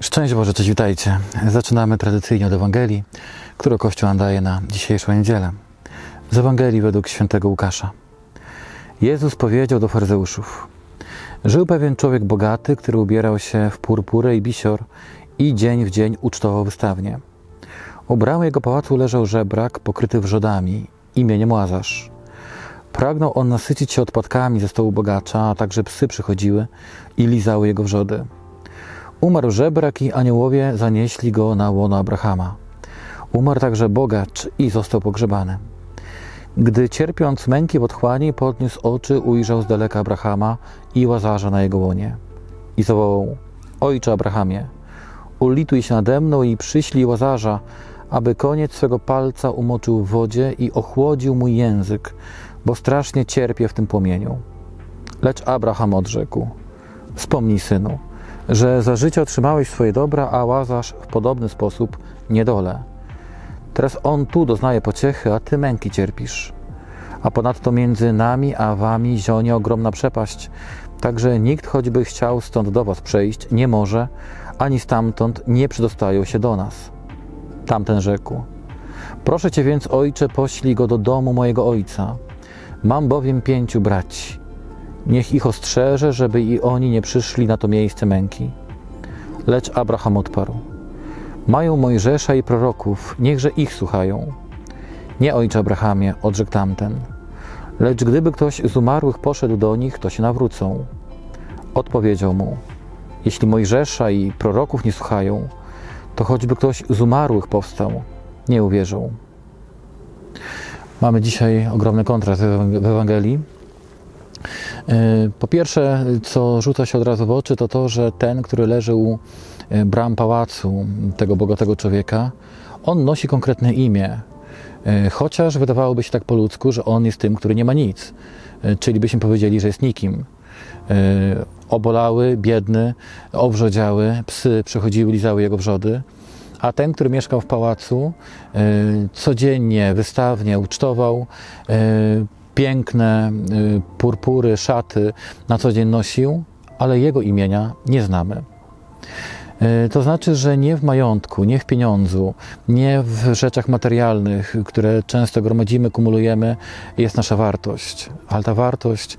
Szczęść Boże, cześć, witajcie. Zaczynamy tradycyjnie od Ewangelii, którą Kościół daje na dzisiejszą niedzielę. Z Ewangelii według świętego Łukasza. Jezus powiedział do faryzeuszów. Żył pewien człowiek bogaty, który ubierał się w purpurę i bisior i dzień w dzień ucztował wystawnie. U bramy jego pałacu leżał żebrak pokryty wrzodami, imieniem Łazarz. Pragnął on nasycić się odpadkami ze stołu bogacza, a także psy przychodziły i lizały jego wrzody. Umarł żebrak i aniołowie zanieśli go na łono Abrahama. Umarł także bogacz i został pogrzebany. Gdy cierpiąc męki w otchłani, podniósł oczy, ujrzał z daleka Abrahama i Łazarza na jego łonie. I zawołał, Ojcze Abrahamie, ulituj się nade mną i przyślij Łazarza, aby koniec swego palca umoczył w wodzie i ochłodził mój język, bo strasznie cierpię w tym płomieniu. Lecz Abraham odrzekł, wspomnij synu, że za życie otrzymałeś swoje dobra, a Łazarz w podobny sposób niedolę. Teraz on tu doznaje pociechy, a ty męki cierpisz. A ponadto między nami a wami zionie ogromna przepaść, także nikt choćby chciał stąd do was przejść, nie może, ani stamtąd nie przydostają się do nas. Tamten rzekł: Proszę cię więc, ojcze, poślij go do domu mojego ojca. Mam bowiem pięciu braci. Niech ich ostrzeże, żeby i oni nie przyszli na to miejsce męki. Lecz Abraham odparł: Mają Mojżesza i proroków, niechże ich słuchają. Nie, ojcze Abrahamie, odrzekł tamten. Lecz gdyby ktoś z umarłych poszedł do nich, to się nawrócą. Odpowiedział mu: Jeśli Mojżesza i proroków nie słuchają, to choćby ktoś z umarłych powstał, nie uwierzą. Mamy dzisiaj ogromny kontrast w Ewangelii. Po pierwsze, co rzuca się od razu w oczy, to to, że ten, który leży u bram pałacu tego bogatego człowieka, on nosi konkretne imię. Chociaż wydawałoby się tak po ludzku, że on jest tym, który nie ma nic. Czyli byśmy powiedzieli, że jest nikim. Obolały, biedny, owrzodziały, psy przychodziły, lizały jego wrzody. A ten, który mieszkał w pałacu, codziennie, wystawnie ucztował, piękne purpury, szaty na co dzień nosił, ale jego imienia nie znamy. To znaczy, że nie w majątku, nie w pieniądzu, nie w rzeczach materialnych, które często gromadzimy, kumulujemy, jest nasza wartość. Ale ta wartość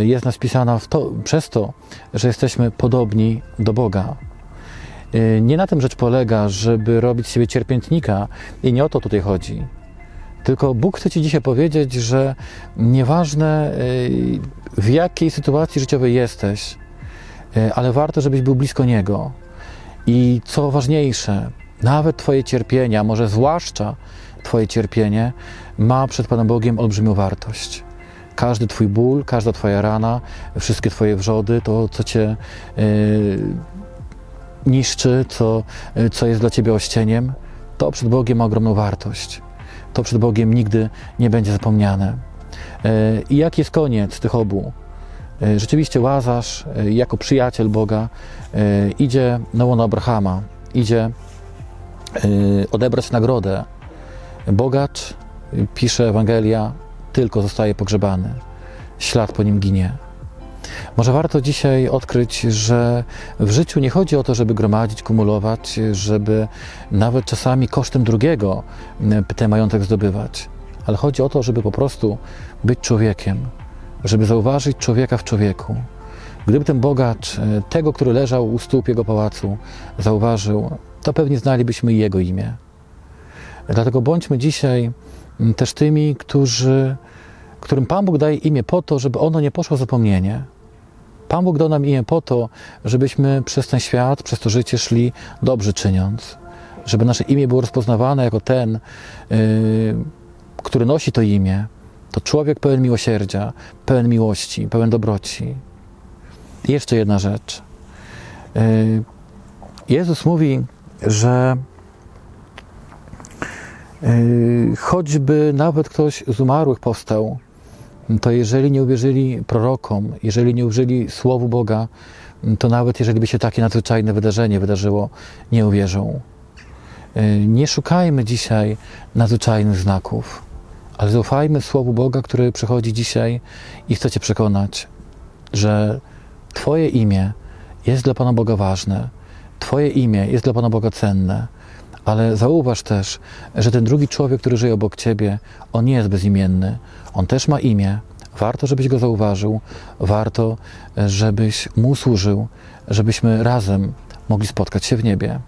jest nas pisana to, przez to, że jesteśmy podobni do Boga. Nie na tym rzecz polega, żeby robić siebie cierpiętnika i nie o to tutaj chodzi. Tylko Bóg chce Ci dzisiaj powiedzieć, że nieważne w jakiej sytuacji życiowej jesteś, ale warto, żebyś był blisko Niego. I co ważniejsze, nawet Twoje cierpienie, a może zwłaszcza Twoje cierpienie, ma przed Panem Bogiem olbrzymią wartość. Każdy Twój ból, każda Twoja rana, wszystkie Twoje wrzody, to co Cię yy, niszczy, co, yy, co jest dla Ciebie ościeniem, to przed Bogiem ma ogromną wartość. To przed Bogiem nigdy nie będzie zapomniane. Yy, I jaki jest koniec tych obu? Rzeczywiście Łazarz, jako przyjaciel Boga, idzie na łono Abrahama, idzie odebrać nagrodę. Bogacz, pisze Ewangelia, tylko zostaje pogrzebany. Ślad po nim ginie. Może warto dzisiaj odkryć, że w życiu nie chodzi o to, żeby gromadzić, kumulować, żeby nawet czasami kosztem drugiego ten majątek zdobywać, ale chodzi o to, żeby po prostu być człowiekiem, żeby zauważyć człowieka w człowieku. Gdyby ten bogacz, tego, który leżał u stóp jego pałacu, zauważył, to pewnie znalibyśmy jego imię. Dlatego bądźmy dzisiaj też tymi, którzy, którym Pan Bóg daje imię po to, żeby ono nie poszło w zapomnienie. Pan Bóg dał nam imię po to, żebyśmy przez ten świat, przez to życie szli dobrze czyniąc. Żeby nasze imię było rozpoznawane jako ten, yy, który nosi to imię, to człowiek pełen miłosierdzia, pełen miłości, pełen dobroci. I jeszcze jedna rzecz. Jezus mówi, że choćby nawet ktoś z umarłych powstał, to jeżeli nie uwierzyli prorokom, jeżeli nie uwierzyli Słowu Boga, to nawet jeżeli by się takie nadzwyczajne wydarzenie wydarzyło, nie uwierzą. Nie szukajmy dzisiaj nadzwyczajnych znaków ale zaufajmy Słowu Boga, który przychodzi dzisiaj i chce Cię przekonać, że Twoje imię jest dla Pana Boga ważne, Twoje imię jest dla Pana Boga cenne, ale zauważ też, że ten drugi człowiek, który żyje obok Ciebie, on nie jest bezimienny. On też ma imię. Warto, żebyś go zauważył, warto, żebyś mu służył, żebyśmy razem mogli spotkać się w niebie.